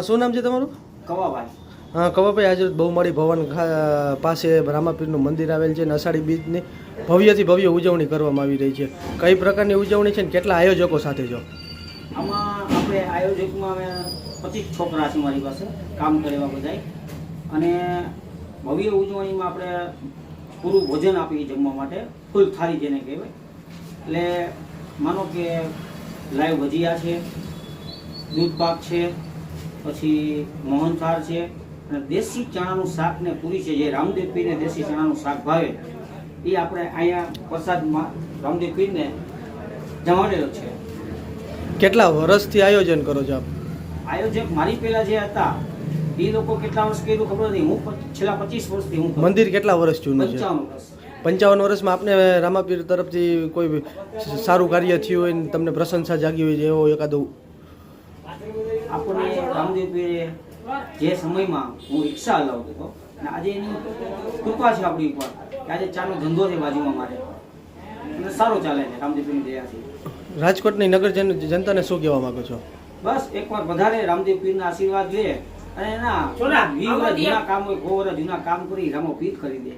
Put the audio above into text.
શું નામ છે તમારું? કવાભાઈ. કવાભાઈ આજે બહુમાળી ભવન પાસે રામાપીરનું મંદિર આવેલ છે અષાઢી બીજની ભવ્યથી ભવ્ય ઉજવણી કરવામાં આવી રહી છે. કઈ પ્રકારની ઉજવણી છે ને કેટલા આયોજકો સાથે જો આમાં આપણે આયોજકમાં અમે પચીસ છોકરા છે મારી પાસે, કામ કરે એવા બધાય. અને ભવ્ય ઉજવણીમાં આપણે પૂરું ભોજન આપીએ જમવા માટે, ફૂલ થાળી જેને કહેવાય. એટલે માનો કે લાઈવ ભજીયા છે દૂધ પાક છે, પછી મોહનથાળ છે અને દેશી ચણાનું શાક ને પૂરી છે જે રામદેવ પીરને દેશી ચણાનું શાક ભાવે એ આપણે અહીંયા પ્રસાદમાં રામદેવ પીરને જમાડેલો છે. કેટલા વર્ષથી આયોજન કરો છો આપ? આયોજક મારી પહેલા જે હતા એ લોકો કેટલા વર્ષ કર્યું ખબર નથી હું છેલ્લા પચીસ વર્ષથી હું મંદિર કેટલા વર્ષ જૂનું છે? પંચાવન વર્ષમાં આપને રામાપીર તરફથી કોઈ સારું કાર્ય થયું હોય ને તમને પ્રશંસા જાગી હોય છે એવો એકાદો? આપણને રામદેવ પીરે જે સમયમાં હું રિક્ષા હલાવતો હતો અને આજે એની કૃપા છે આપણી ઉપર કે આજે ચાનો ધંધો છે બાજુમાં મારે. અને સારો ચાલે છે રામદેવ પીરની દયાથી. રાજકોટની નગર જન જનતાને શું કહેવા માંગો છો? બસ એકવાર વધારે રામદેવ પીરના આશીર્વાદ લે અને એના જૂના કામ હોય સો વર્ષ જૂના કામ કરી રામો પીર કરી દે.